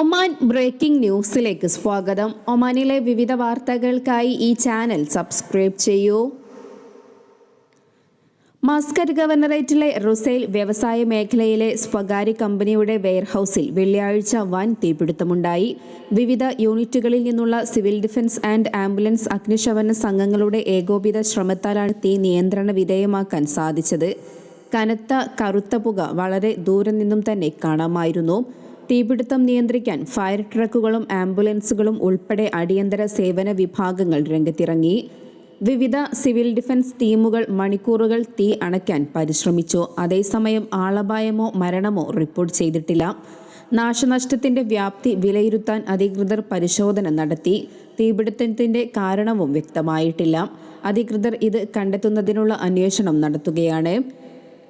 Oman breaking ന്യൂസിലേക്ക് സ്വാഗതം. ഒമാനിലെ വിവിധ വാർത്തകൾക്കായി ഈ ചാനൽ സബ്സ്ക്രൈബ് ചെയ്യൂ. മസ്കറ്റ് ഗവർണറേറ്റിലെ റുസൈൽ വ്യവസായ മേഖലയിലെ സ്വകാര്യ കമ്പനിയുടെ വെയർഹൌസിൽ വെള്ളിയാഴ്ച വൻ തീപിടുത്തമുണ്ടായി. വിവിധ യൂണിറ്റുകളിൽ നിന്നുള്ള സിവിൽ ഡിഫൻസ് ആൻഡ് ആംബുലൻസ് അഗ്നിശമന സംഘങ്ങളുടെ ഏകോപിത ശ്രമത്താലാണ് തീ നിയന്ത്രണ വിധേയമാക്കാൻ സാധിച്ചത്. കനത്ത കറുത്ത പുക വളരെ ദൂരെ നിന്നും തന്നെ കാണാമായിരുന്നു. തീപിടുത്തം നിയന്ത്രിക്കാൻ ഫയർ ട്രക്കുകളും ആംബുലൻസുകളും ഉൾപ്പെടെ അടിയന്തര സേവന വിഭാഗങ്ങൾ രംഗത്തിറങ്ങി. വിവിധ സിവിൽ ഡിഫൻസ് ടീമുകൾ മണിക്കൂറുകൾ തീ അണയ്ക്കാൻ പരിശ്രമിച്ചു. അതേസമയം ആളപായമോ മരണമോ റിപ്പോർട്ട് ചെയ്തിട്ടില്ല. നാശനഷ്ടത്തിന്റെ വ്യാപ്തി വിലയിരുത്താൻ അധികൃതർ പരിശോധന നടത്തി. തീപിടുത്തത്തിന്റെ കാരണവും വ്യക്തമായിട്ടില്ല. അധികൃതർ ഇത് കണ്ടെത്തുന്നതിനുള്ള അന്വേഷണം നടത്തുകയാണ്.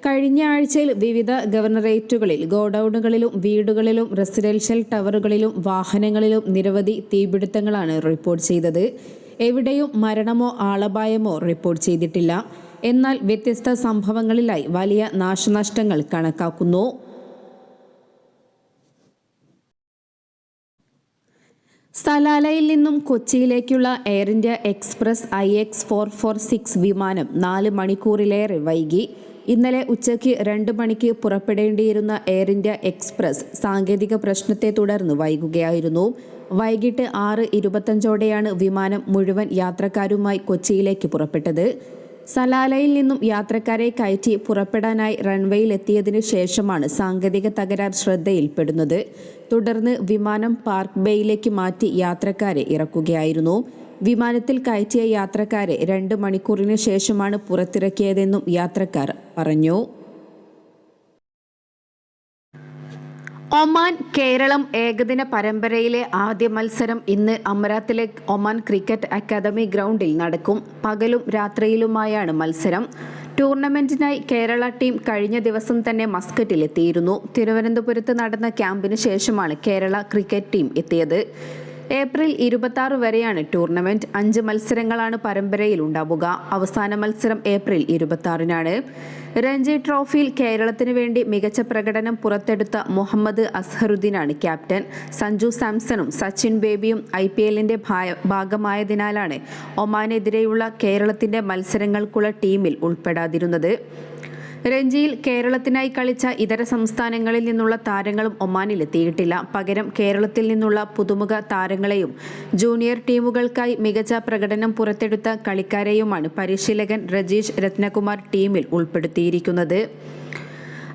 കഴിഞ്ഞ ആഴ്ചയിൽ വിവിധ ഗവർണറേറ്റുകളിൽ ഗോഡൌണുകളിലും വീടുകളിലും റെസിഡൻഷ്യൽ ടവറുകളിലും വാഹനങ്ങളിലും നിരവധി തീപിടുത്തങ്ങളാണ് റിപ്പോർട്ട് ചെയ്തത്. എവിടെയും മരണമോ ആളപായമോ റിപ്പോർട്ട് ചെയ്തിട്ടില്ല. എന്നാൽ വ്യത്യസ്ത സംഭവങ്ങളിലായി വലിയ നാശനഷ്ടങ്ങൾ കണക്കാക്കുന്നു. സലാലയിൽ നിന്നും കൊച്ചിയിലേക്കുള്ള air India express I X four four six വിമാനം നാല് മണിക്കൂറിലേറെ വൈകി. ഇന്നലെ ഉച്ചയ്ക്ക് രണ്ട് മണിക്ക് പുറപ്പെടേണ്ടിയിരുന്ന എയർ ഇന്ത്യ എക്സ്പ്രസ് സാങ്കേതിക പ്രശ്നത്തെ തുടർന്ന് വൈകുകയായിരുന്നു. വൈകിട്ട് ആറ് ഇരുപത്തഞ്ചോടെയാണ് വിമാനം മുഴുവൻ യാത്രക്കാരുമായി കൊച്ചിയിലേക്ക് പുറപ്പെട്ടത്. സലാലയിൽ നിന്നും യാത്രക്കാരെ കയറ്റി പുറപ്പെടാനായി റൺവേയിൽ എത്തിയതിനു ശേഷമാണ് സാങ്കേതിക തകരാർ ശ്രദ്ധയിൽപ്പെടുന്നത്. തുടർന്ന് വിമാനം പാർക്ക് ബേയിലേക്ക് മാറ്റി യാത്രക്കാരെ ഇറക്കുകയായിരുന്നു. വിമാനത്തിൽ കയറ്റിയ യാത്രക്കാരെ രണ്ട് മണിക്കൂറിന് ശേഷമാണ് പുറത്തിറക്കിയതെന്നും യാത്രക്കാർ പറഞ്ഞു. ഒമാൻ കേരളം ഏകദിന പരമ്പരയിലെ ആദ്യ മത്സരം ഇന്ന് അമരാത്തിലെ ഒമാൻ ക്രിക്കറ്റ് അക്കാദമി ഗ്രൗണ്ടിൽ നടക്കും. പകലും രാത്രിയിലുമായാണ് മത്സരം. ടൂർണമെന്റിനായി കേരള ടീം കഴിഞ്ഞ ദിവസം തന്നെ മസ്കറ്റിലെത്തിയിരുന്നു. തിരുവനന്തപുരത്ത് നടന്ന ക്യാമ്പിന് ശേഷമാണ് കേരള ക്രിക്കറ്റ് ടീം എത്തിയത്. ഏപ്രിൽ ഇരുപത്തി വരെയാണ് ടൂർണമെന്റ്. അഞ്ച് മത്സരങ്ങളാണ് പരമ്പരയിൽ ഉണ്ടാവുക. അവസാന മത്സരം ഏപ്രിൽ ഇരുപത്തി ആറിനാണ് രഞ്ജി ട്രോഫിയിൽ കേരളത്തിന് വേണ്ടി മികച്ച പ്രകടനം പുറത്തെടുത്ത മുഹമ്മദ് അസ്ഹറുദ്ദീനാണ് ക്യാപ്റ്റൻ. സഞ്ജു സാംസണും സച്ചിൻ ബേബിയും ഐ പി എല്ലിന്റെ ഭാഗമായതിനാലാണ് ഒമാനെതിരെയുള്ള കേരളത്തിന്റെ മത്സരങ്ങൾക്കുള്ള ടീമിൽ ഉൾപ്പെടാതിരുന്നത്. രഞ്ജിയിൽ കേരളത്തിനായി കളിച്ച ഇതര സംസ്ഥാനങ്ങളിൽ നിന്നുള്ള താരങ്ങളും ഒമാനിലെത്തിയിട്ടില്ല. പകരം കേരളത്തിൽ നിന്നുള്ള പുതുമുഖ താരങ്ങളെയും ജൂനിയർ ടീമുകൾക്കായി മികച്ച പ്രകടനം പുറത്തെടുത്ത കളിക്കാരെയുമാണ് പരിശീലകൻ രജീഷ് രത്നകുമാർ ടീമിൽ ഉൾപ്പെടുത്തിയിരിക്കുന്നത്.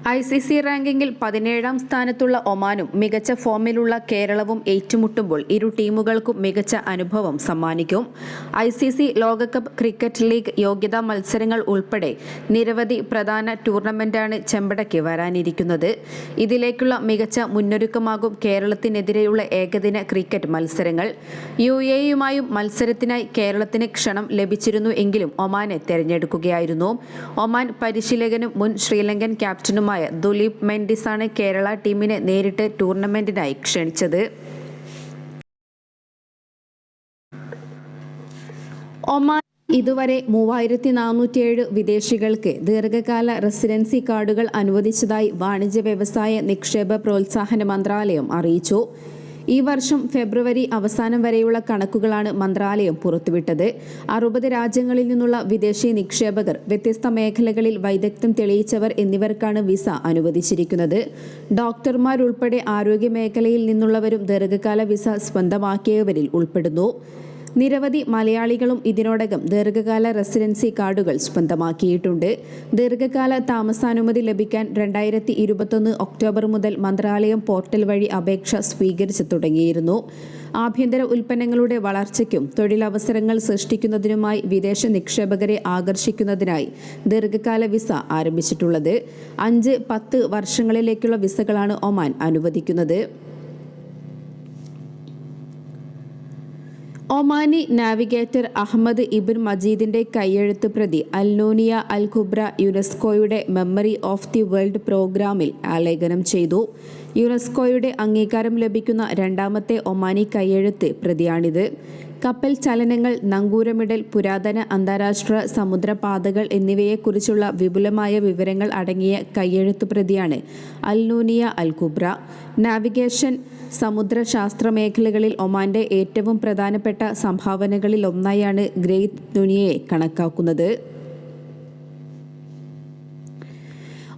ഐ സി സി റാങ്കിങ്ങിൽ പതിനേഴാം സ്ഥാനത്തുള്ള ഒമാനും മികച്ച ഫോമിലുള്ള കേരളവും ഏറ്റുമുട്ടുമ്പോൾ ഇരു ടീമുകൾക്കും മികച്ച അനുഭവം സമ്മാനിക്കും. ഐ സി സി ലോകകപ്പ് ക്രിക്കറ്റ് ലീഗ് യോഗ്യതാ മത്സരങ്ങൾ ഉൾപ്പെടെ നിരവധി പ്രധാന ടൂർണമെന്റാണ് ചെമ്പടയ്ക്ക് വരാനിരിക്കുന്നത്. ഇതിലേക്കുള്ള മികച്ച മുന്നൊരുക്കമാകും കേരളത്തിനെതിരെയുള്ള ഏകദിന ക്രിക്കറ്റ് മത്സരങ്ങൾ. യു എയുമായും മത്സരത്തിനായി കേരളത്തിന് ക്ഷണം ലഭിച്ചിരുന്നു എങ്കിലും ഒമാനെ തെരഞ്ഞെടുക്കുകയായിരുന്നു. ഒമാൻ പരിശീലകനും മുൻ ശ്രീലങ്കൻ ക്യാപ്റ്റനുമായ താരമായ ദുലീപ് മെൻഡിസാണ് കേരള ടീമിനെ നേരിട്ട് ടൂർണമെന്റിനായി ക്ഷണിച്ചത്. ഒമാൻ ഇതുവരെ മൂവായിരത്തി നാനൂറ്റിയേഴ് വിദേശികൾക്ക് ദീർഘകാല റെസിഡൻസി കാർഡുകൾ അനുവദിച്ചതായി വാണിജ്യ വ്യവസായ നിക്ഷേപ പ്രോത്സാഹന മന്ത്രാലയം അറിയിച്ചു. ഈ വർഷം ഫെബ്രുവരി അവസാനം വരെയുള്ള കണക്കുകളാണ് മന്ത്രാലയം പുറത്തുവിട്ടത്. അറുപത് രാജ്യങ്ങളിൽ നിന്നുള്ള വിദേശി നിക്ഷേപകർ വ്യത്യസ്ത മേഖലകളിൽ വൈദഗ്ധ്യം തെളിയിച്ചവർ എന്നിവർക്കാണ് വിസ അനുവദിച്ചിരിക്കുന്നത്. ഡോക്ടർമാരുൾപ്പെടെ ആരോഗ്യ മേഖലയിൽ നിന്നുള്ളവരും ദീർഘകാല വിസ സ്വന്തമാക്കിയവരിൽ ഉൾപ്പെടുന്നു. നിരവധി മലയാളികളും ഇതിനോടകം ദീർഘകാല റെസിഡൻസി കാർഡുകൾ സ്വന്തമാക്കിയിട്ടുണ്ട്. ദീർഘകാല താമസാനുമതി ലഭിക്കാൻ രണ്ടായിരത്തി ഇരുപത്തൊന്ന് ഒക്ടോബർ മുതൽ മന്ത്രാലയം പോർട്ടൽ വഴി അപേക്ഷ സ്വീകരിച്ചു തുടങ്ങിയിരുന്നു. ആഭ്യന്തര ഉൽപ്പന്നങ്ങളുടെ വളർച്ചയ്ക്കും തൊഴിലവസരങ്ങൾ സൃഷ്ടിക്കുന്നതിനുമായി വിദേശ നിക്ഷേപകരെ ആകർഷിക്കുന്നതിനായി ദീർഘകാല വിസ ആരംഭിച്ചിട്ടുള്ളത്. അഞ്ച് പത്ത് വർഷങ്ങളിലേക്കുള്ള വിസകളാണ് ഒമാൻ അനുവദിക്കുന്നത്. ഒമാനി നാവിഗേറ്റർ അഹമ്മദ് ഇബിൻ മജീദിന്റെ കയ്യെഴുത്ത് പ്രതി അൽനൂനിയ അൽ ഖുബ്ര യുനെസ്കോയുടെ മെമ്മറി ഓഫ് ദി വേൾഡ് പ്രോഗ്രാമിൽ ആലേഖനം ചെയ്തു. യുനെസ്കോയുടെ അംഗീകാരം ലഭിക്കുന്ന രണ്ടാമത്തെ ഒമാനി കയ്യെഴുത്ത് പ്രതിയാണിത്. കപ്പൽ ചലനങ്ങൾ നങ്കൂരമിടൽ പുരാതന അന്താരാഷ്ട്ര സമുദ്രപാതകൾ എന്നിവയെക്കുറിച്ചുള്ള വിപുലമായ വിവരങ്ങൾ അടങ്ങിയ കൈയെഴുത്ത് പ്രതിയാണ് അൽനൂനിയ അൽ ഖുബ്ര നാവിഗേഷൻ സമുദ്രശാസ്ത്ര മേഖലകളിൽ ഒമാന്റെ ഏറ്റവും പ്രധാനപ്പെട്ട സംഭാവനകളിൽ ഒന്നായാണ് ഗ്രേറ്റ് ദുനിയെ കണക്കാക്കുന്നത്.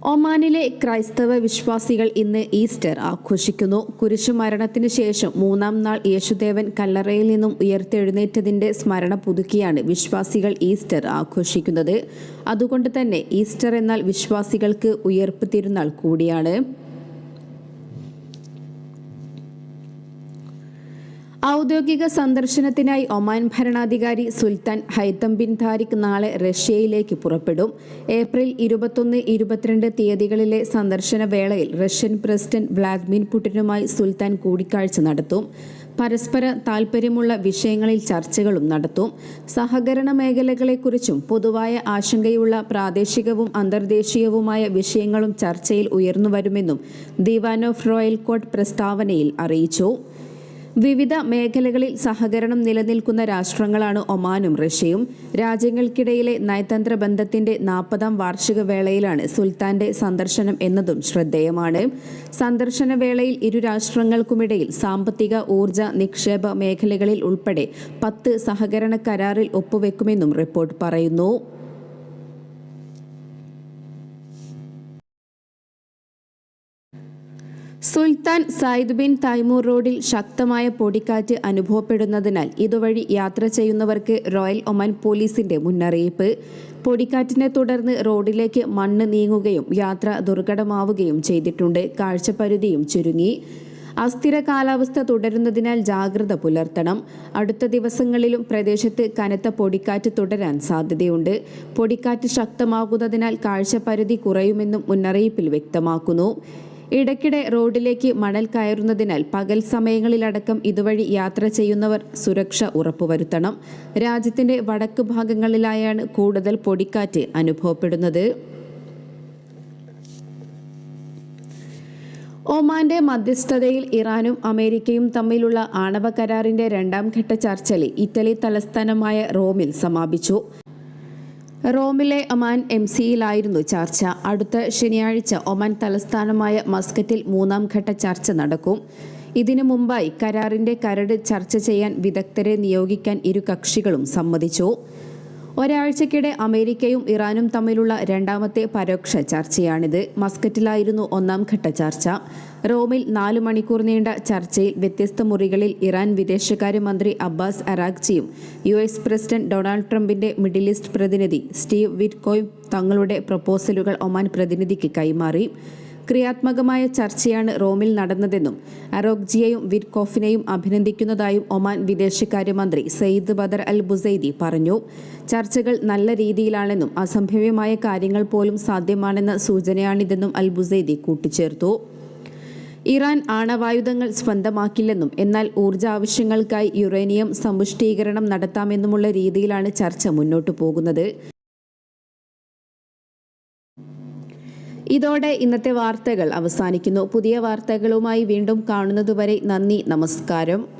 ഒമാനിലെ ക്രൈസ്തവ വിശ്വാസികൾ ഇന്ന് ഈസ്റ്റർ ആഘോഷിക്കുന്നു. കുരിശുമരണത്തിന് ശേഷം മൂന്നാം നാൾ യേശുദേവൻ കല്ലറയിൽ നിന്നും ഉയർത്തെഴുന്നേറ്റതിന്റെ സ്മരണ പുതുക്കിയാണ് വിശ്വാസികൾ ഈസ്റ്റർ ആഘോഷിക്കുന്നത്. അതുകൊണ്ട് തന്നെ ഈസ്റ്റർ എന്നാൽ വിശ്വാസികൾക്ക് ഉയർപ്പ് തിരുന്നാൾ കൂടിയാണ്. ഔദ്യോഗിക സന്ദർശനത്തിനായി ഒമാൻ ഭരണാധികാരി സുൽത്താൻ ഹൈത്തം ബിൻ താരിഖ് നാളെ റഷ്യയിലേക്ക് പുറപ്പെടും. ഏപ്രിൽ ഇരുപത്തൊന്ന് ഇരുപത്തിരണ്ട് തീയതികളിലെ സന്ദർശന വേളയിൽ റഷ്യൻ പ്രസിഡന്റ് വ്ളാദിമിർ പുടിനുമായി സുൽത്താൻ കൂടിക്കാഴ്ച നടത്തും. പരസ്പര താൽപ്പര്യമുള്ള വിഷയങ്ങളിൽ ചർച്ചകളും നടത്തും. സഹകരണ മേഖലകളെക്കുറിച്ചും പൊതുവായ ആശങ്കയുള്ള പ്രാദേശികവും അന്തർദേശീയവുമായ വിഷയങ്ങളും ചർച്ചയിൽ ഉയർന്നുവരുമെന്നും ദിവാൻ ഓഫ് റോയൽ കോർട്ട് പ്രസ്താവനയിൽ അറിയിച്ചു. വിവിധ മേഖലകളിൽ സഹകരണം നിലനിൽക്കുന്ന രാഷ്ട്രങ്ങളാണ് ഒമാനും റഷ്യയും. രാജ്യങ്ങൾക്കിടയിലെ നയതന്ത്ര ബന്ധത്തിന്റെ നാൽപ്പതാം വാർഷിക വേളയിലാണ് സുൽത്താന്റെ സന്ദർശനം എന്നതും ശ്രദ്ധേയമാണ്. സന്ദർശന വേളയിൽ ഇരു രാഷ്ട്രങ്ങൾക്കുമിടയിൽ സാമ്പത്തിക ഊർജ നിക്ഷേപ മേഖലകളിൽ ഉൾപ്പെടെ പത്ത് സഹകരണ കരാറിൽ ഒപ്പുവെക്കുമെന്നും റിപ്പോർട്ട് പറയുന്നു. സുൽത്താൻ സായിദ് ബിൻ തൈമൂർ റോഡിൽ ശക്തമായ പൊടിക്കാറ്റ് അനുഭവപ്പെടുന്നതിനാൽ ഇതുവഴി യാത്ര ചെയ്യുന്നവർക്ക് റോയൽ ഒമാൻ പോലീസിന്റെ മുന്നറിയിപ്പ്. പൊടിക്കാറ്റിനെ തുടർന്ന് റോഡിലേക്ക് മണ്ണ് നീങ്ങുകയും യാത്ര ദുർഘടമാവുകയും ചെയ്തിട്ടുണ്ട്. കാഴ്ചപരിധിയും ചുരുങ്ങി. അസ്ഥിര കാലാവസ്ഥ തുടരുന്നതിനാൽ ജാഗ്രത പുലർത്തണം. അടുത്ത ദിവസങ്ങളിലും പ്രദേശത്ത് കനത്ത പൊടിക്കാറ്റ് തുടരാൻ സാധ്യതയുണ്ട്. പൊടിക്കാറ്റ് ശക്തമാകുന്നതിനാൽ കാഴ്ചപരിധി കുറയുമെന്നും മുന്നറിയിപ്പിൽ വ്യക്തമാക്കുന്നു. ഇടയ്ക്കിടെ റോഡിലേക്ക് മണൽ കയറുന്നതിനാൽ പകൽ സമയങ്ങളിലടക്കം ഇതുവഴി യാത്ര ചെയ്യുന്നവർ സുരക്ഷ ഉറപ്പുവരുത്തണം. രാജ്യത്തിന്റെ വടക്ക് ഭാഗങ്ങളിലായാണ് കൂടുതൽ പൊടിക്കാറ്റ് അനുഭവപ്പെടുന്നത്. ഒമാന്റെ മധ്യസ്ഥതയിൽ ഇറാനും അമേരിക്കയും തമ്മിലുള്ള ആണവ കരാറിന്റെ രണ്ടാം ഘട്ട ചർച്ചയിൽ ഇറ്റലി തലസ്ഥാനമായ റോമിൽ സമാപിച്ചു. റോമിലെ ഒമാൻ എം സിയിലായിരുന്നു ചർച്ച. അടുത്ത ശനിയാഴ്ച ഒമാൻ തലസ്ഥാനമായ മസ്കറ്റിൽ മൂന്നാം ഘട്ട ചർച്ച നടക്കും. ഇതിനു മുമ്പായി കരാറിന്റെ കരട് ചർച്ച ചെയ്യാൻ വിദഗ്ധരെ നിയോഗിക്കാൻ ഇരു കക്ഷികളും സമ്മതിച്ചു. ഒരാഴ്ചക്കിടെ അമേരിക്കയും ഇറാനും തമ്മിലുള്ള രണ്ടാമത്തെ പരോക്ഷ ചർച്ചയാണിത്. മസ്കറ്റിലായിരുന്നു ഒന്നാം ഘട്ട ചർച്ച. റോമിൽ നാലു മണിക്കൂർ നീണ്ട ചർച്ചയിൽ വ്യത്യസ്ത മുറികളിൽ ഇറാൻ വിദേശകാര്യമന്ത്രി അബ്ബാസ് അറാഖ്ചിയും യു എസ് പ്രസിഡന്റ് ഡൊണാൾഡ് ട്രംപിന്റെ മിഡിൽ ഈസ്റ്റ് പ്രതിനിധി സ്റ്റീവ് വിറ്റ്കോയും തങ്ങളുടെ പ്രപ്പോസലുകൾ ഒമാൻ പ്രതിനിധിക്ക് കൈമാറി. ക്രിയാത്മകമായ ചർച്ചയാണ് റോമിൽ നടന്നതെന്നും അറോഗ്ജിയെയും വിറ്റ്കോഫിനെയും അഭിനന്ദിക്കുന്നതായും ഒമാൻ വിദേശകാര്യമന്ത്രി സയ്യിദ് ബദർ അൽ ബുസൈദി പറഞ്ഞു. ചർച്ചകൾ നല്ല രീതിയിലാണെന്നും അസംഭവ്യമായ കാര്യങ്ങൾ പോലും സാധ്യമാണെന്ന സൂചനയാണിതെന്നും അൽ ബുസൈദി കൂട്ടിച്ചേർത്തു. ഇറാൻ ആണവായുധങ്ങൾ സ്വന്തമാക്കില്ലെന്നും എന്നാൽ ഊർജ ആവശ്യങ്ങൾക്കായി യുറേനിയം സമ്പുഷ്ടീകരണം നടത്താമെന്നുമുള്ള രീതിയിലാണ് ചർച്ച മുന്നോട്ടു പോകുന്നത്. ഇതോടെ ഇന്നത്തെ വാർത്തകൾ അവസാനിക്കുന്നു. പുതിയ വാർത്തകളുമായി വീണ്ടും കാണുന്നതുവരെ നന്ദി നമസ്കാരം.